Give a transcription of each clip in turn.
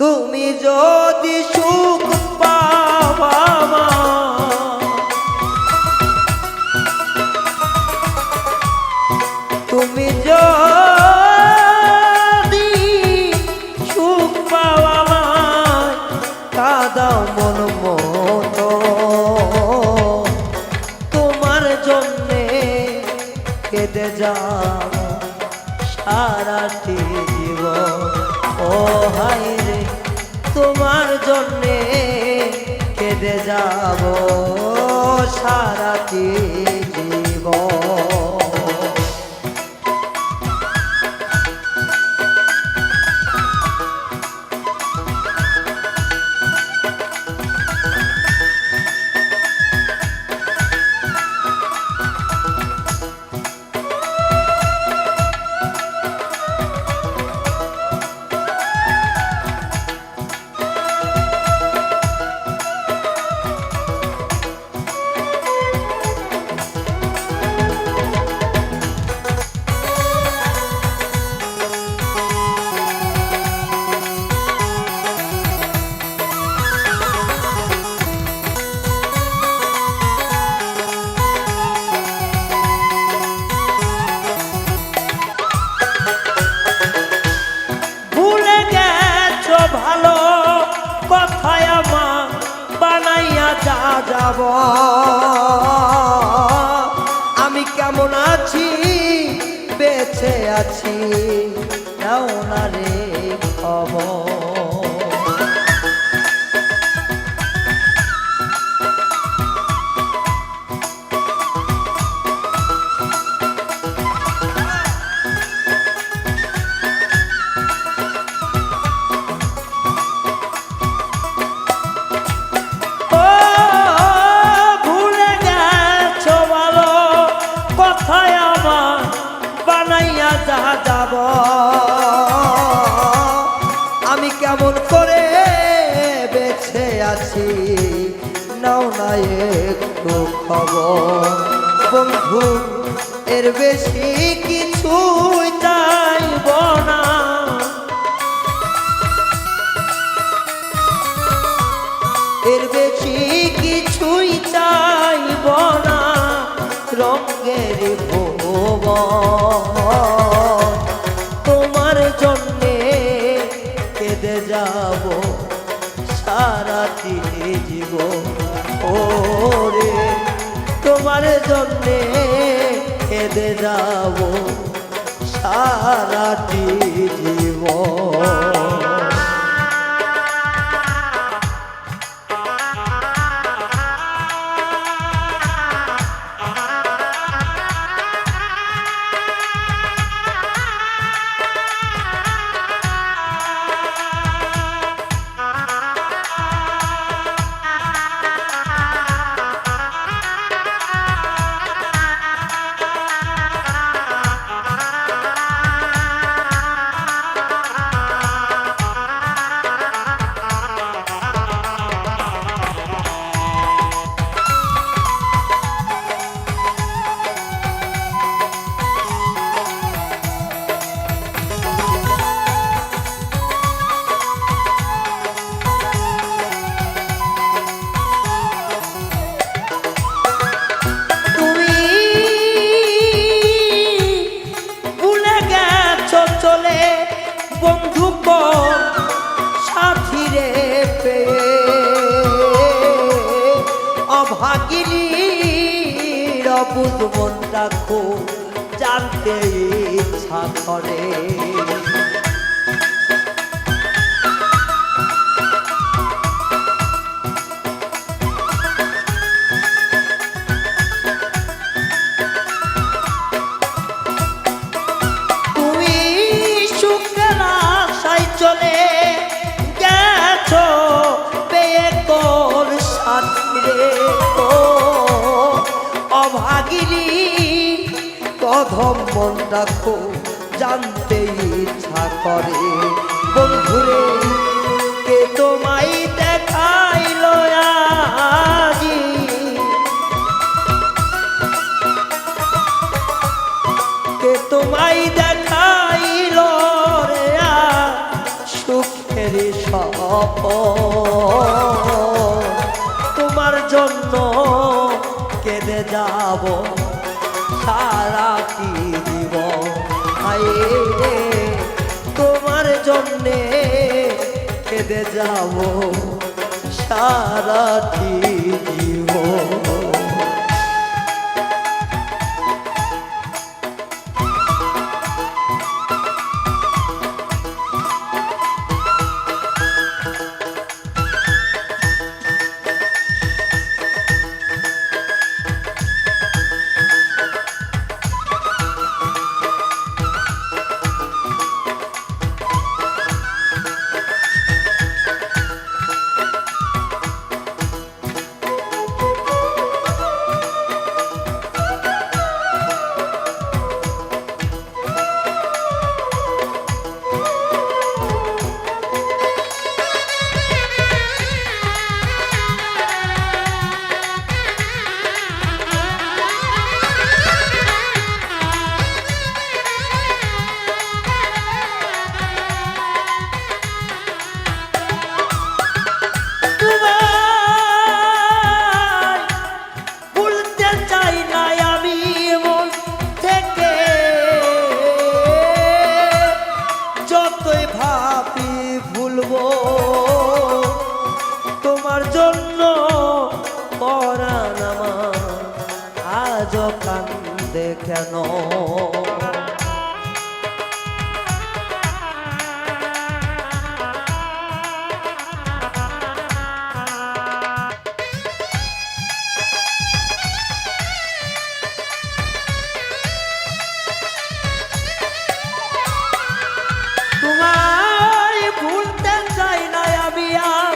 তুমি যদি সুখ পাওয়া তুমি যদি সুখ পাওয়া কাদাও মন মতো। তোমার জন্যে কেঁদে যাব সারাটি হায় রে তোমার জন্যে কেঁদে যাব সারাটি আমি কেমন আছি? বেঁচে আছি। কেউ না রে খবর। কেমন করে বেছে আছি? নাও না একটু খবর। বন্ধু, এর বেশি কিছু চাইব না। এর বেশি কিছুই চাইব না। রঙের ভুব সারাটি ও রে তোমার জন্যে খেদে যাব সারাটি জীবন। বন্ধু সাথী রে পেয়ে অভাগিনীর অবুধ মন রাখো জানতে ইচ্ছা করে। কধম মন রাখো, জানতে ইচ্ছা করে। বন্ধুরে, কে তোমায় দেখাইল আজি কে তোমায় দেখাইল রে সুখের আপন তোমার জন্য কেঁদে যাব সারাটি দিব? রে তোমার জন্যে কেঁদে যাব। সারাটি জীবন কেন? তোমায় ভুলতে চাই না আমি আর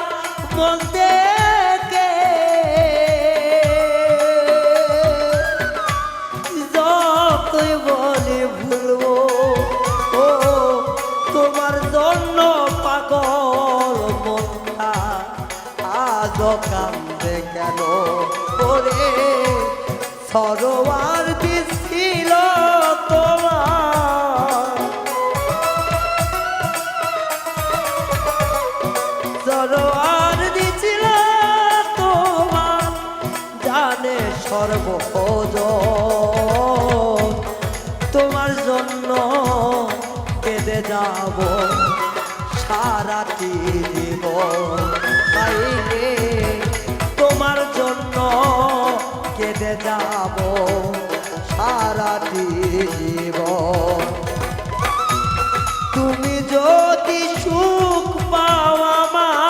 আজ কান্দে কেন? ওরে সরোয়ার দিছিল তোমার? সরোয়ার দিছিল তোমার? জানে সর্বজ তোমার জন্য কেঁদে যাব। সারাটি জীব তাইলে তোমার জন্য কেঁদে যাব। সারাটি জীবন তুমি যদি সুখ পাও আমার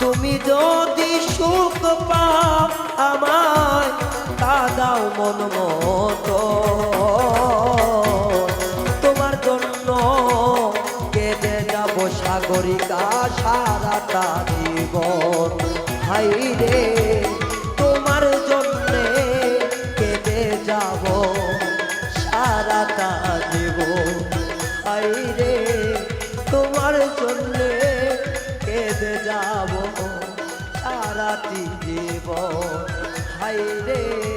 তুমি যদি সুখ পাও আমায়, তা দাও মন মতো। সারাটা জীবন। হাই রে, তোমার জন্যে কেঁদে যাব। সারাটা জীবন। হাই রে, তোমার জন্যে কেঁদে যাব। সারাটি জীবন। হাই রে।